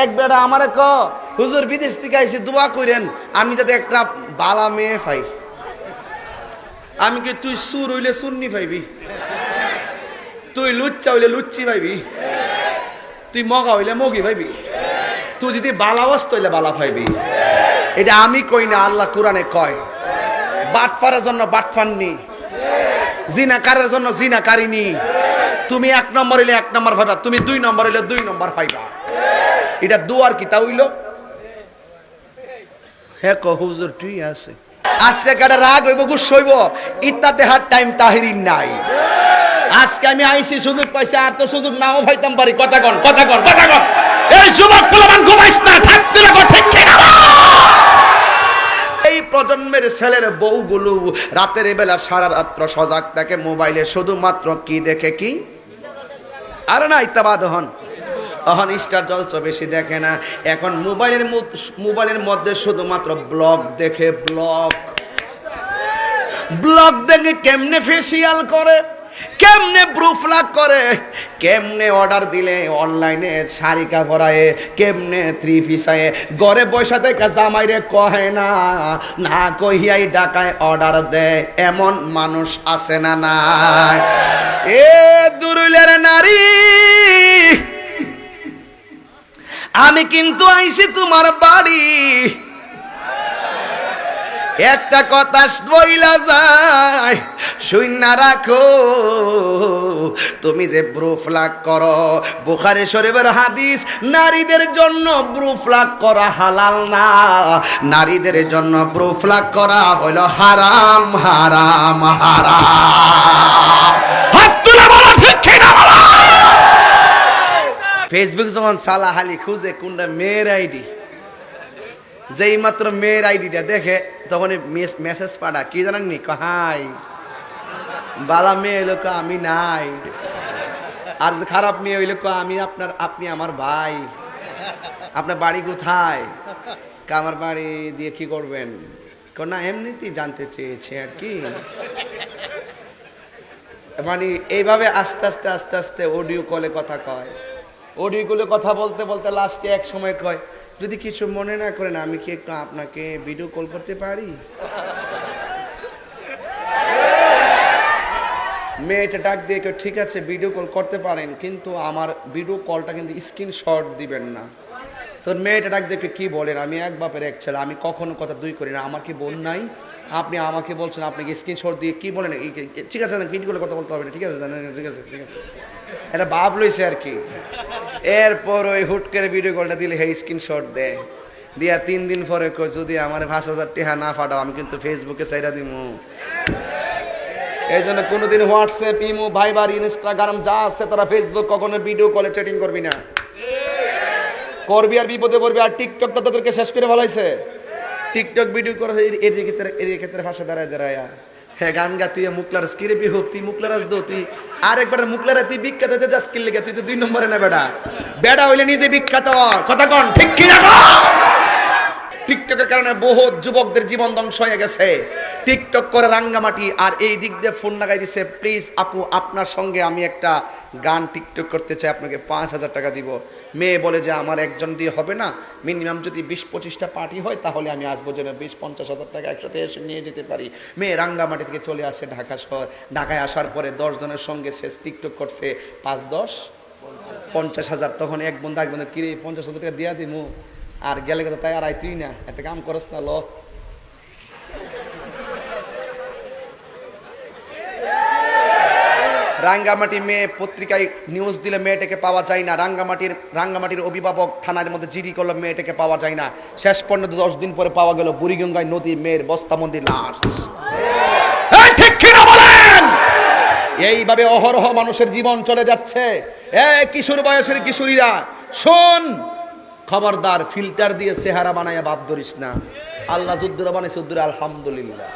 এক বেটা আমারে ক, হুজুর বিদেশ থেকে আইসি দোয়া করেন আমি যাতে একটা বালা মেয়ে পাই। আমি কি তুই সুর হইলে সুন্নি পাইবি? তুই লুচ্চা হইলে লুচ্চি পাইবি? তুই মগা হইলে মগি পাইবি? তুই যদি বালা অস্ত হইলে বালা পাইবি? এটা আমি কই না, আল্লাহ কোরআনে কয়। বাট বাটফারের জন্য বাটফাননি জিনাকারের জন্য জিনাকারিনী। তুমি এক নম্বর হইলে এক নম্বর পাইবা, তুমি দুই নম্বর হইলে দুই নম্বর পাইবা। এটা দুয়ার কি তা হইল? হ্যাঁ হুজুর তুই আছে। আজকে কাটা রাগ হইব গুস হইব? ইত্যাতে হার টাইম তাহিরিন নাই। আজকে আমি আইসি সুযোগ পাইছি আর তো সুযোগ নাও পাইতাম পারি। কথা কন কথা কন কথা কন। এই যুবক ঘুমাইস না থাকতে লাগো ঠিক কিনা এই প্রজন্মের ছেলের বউগুলো রাতের বেলা সারা রাত্র সজাগ থাকে মোবাইলে শুধুমাত্র কি দেখে কি? আর না ইত্যাবাদ হন। স্টার জলস বেশি দেখে না। এখন মোবাইলের মোবাইলের মধ্যে শুধুমাত্র ব্লগ দেখে, ব্লগ। ব্লগ দেখে কেমনে ফেসিয়াল করে, কেমনে ব্রুফলাক করে, কেমনে অর্ডার দিলে অনলাইনে শাড়ি কাপড়ায়, কেমনে থ্রি পিসায় ঘরে বসে থেকে জামাইরে কহে না না কহিয়াই ডাকায় অর্ডার দেয় এমন মানুষ আছে না নাই। এ দুরুলের আমি কিন্তু আইছি তোমার বাড়ি। একটা কথা বইলা যায় শূন্য রাখো। তুমি যে ব্রুফলাক করো, বুখারে শরীফের হাদিস, নারীদের জন্য ব্রুফলাক করা হালাল না। নারীদের জন্য ব্রুফলাক করা হলো হারাম হারাম হারাম। হাত তুলে বলো ঠিক বলো ফেসবুক যখন সালাহালি খুঁজে কোনটা মেয়ের আইডি যেই মাত্র মেয়ের আইডিটা দেখে তখন মেসেজ পাঠা কি জানেন নি? হাই বালা মেয়ে এলো আমি নাই। আর খারাপ মেয়ে হইল আমি আপনার আপনি আমার ভাই। আপনার বাড়ি কোথায়? কয়, আমার বাড়ি দিয়ে কি করবেন? না এমনিতেই জানতে চেয়েছে আর কি। মানে এইভাবে আস্তে আস্তে আস্তে আস্তে অডিও কলে কথা কয়। কলে কথা বলতে বলতে লাস্টে এক সময় কয়, যদি কিছু মনে না করেন আমি কি একটু আপনাকে ভিডিও কল করতে পারি? মেয়েটা ডাক দিয়ে কেউ ঠিক আছে ভিডিও কল করতে পারেন, কিন্তু আমার ভিডিও কলটা কিন্তু স্ক্রিন স্ক্রিনশট দিবেন না। তোর মেয়েটা ডাক দেখে কি বলেন? আমি এক বাপের এক ছেলে, আমি কখনো কথা দুই করি না। আমার কি বোন নাই? আপনি আমাকে বলছেন, আপনি স্ক্রিনশট দিয়ে কি বলেন? ঠিক আছে ভিডিও কলে কথা বলতে হবে না। ঠিক আছে ঠিক আছে ঠিক আছে। এটা ভাব লইছে আর কি। এরপর ওই হুট করে ভিডিও কলটা দিলে হে স্ক্রিনশট দেয় দিয়া তিন দিন পরে কই যদি আমার পাঁচ হাজার টেহা না ফাটাও আমি কিন্তু ফেসবুকে চাইরা দিমু। এই জন্য কোনোদিন হোয়াটসঅ্যাপ ইমো ভাইবার ইনস্টাগ্রাম যা আছে তারা ফেসবুক কখনো ভিডিও কলে চ্যাটিং করবি না। করবি আর বিপদে পড়বি, আর টিকটক তো তোদেরকে শেষ করে ভালাইছে টিকটক ভিডিও করে এর ক্ষেত্রে এর ক্ষেত্রে ভাষা দাঁড়ায় দাঁড়ায়। হ্যাঁ গান গা, তুই মুকলার কিরে বি হোক তুই মুকলারাস দো, তুই আর একবার মুকলারা তুই বিখ্যাত হতে যাস কিনলে তুই তো দুই নম্বরে না বেড়া বেড়া হইলে নিজে বিখ্যাত কথা কন, ঠিক কি না টিকটকের কারণে বহু যুবকদের জীবন ধ্বংস হয়ে গেছে। টিকটক করে রাঙ্গামাটি, আর এই দিক দিয়ে ফোন লাগাই দিছে, প্লিজ আপু, আপনার সঙ্গে আমি একটা গান টিকটক করতে চাই, আপনাকে পাঁচ হাজার টাকা দিব। মেয়ে বলে যে, আমার একজন দিয়ে হবে না, মিনিমাম যদি বিশ পঁচিশটা পার্টি হয়, তাহলে আমি আসব যেন বিশ পঞ্চাশ হাজার টাকা একসাথে এসে নিয়ে যেতে পারি। মেয়ে রাঙ্গামাটি থেকে চলে আসে ঢাকা শহর। ঢাকায় আসার পরে দশ জনের সঙ্গে সে টিকটক করছে, পাঁচ দশ, পঞ্চাশ হাজার। তখন এক বন্ধু এক বন্ধু, কিরে, পঞ্চাশ হাজার টাকা দিয়া দিমু। আর গেলে কথা, তাই আর আই তুই না, একটা কাম করস না, ল। রাঙ্গামাটি মেয়ে পত্রিকায় নিউজ দিলে মেয়েটাকে পাওয়া যায় না। রাঙ্গামাটির রাঙ্গামাটির অভিভাবক থানার মধ্যে জিডি করল মেয়েটাকে পাওয়া যায় না। শেষ পর্যন্ত দশ দিন পরে পাওয়া গেল বুড়িগঙ্গায় নদী মেয়ের বস্তাবন্দি লাশ। এইভাবে অহরহ মানুষের জীবন চলে যাচ্ছে। এ কিশোর বয়সের কিশোরীরা, শোন, খবরদার ফিল্টার দিয়ে চেহারা বানাইয়া বাপ ধরিস না। আল্লাহ যুদ্ধরা বানাইছে আলহামদুলিল্লাহ।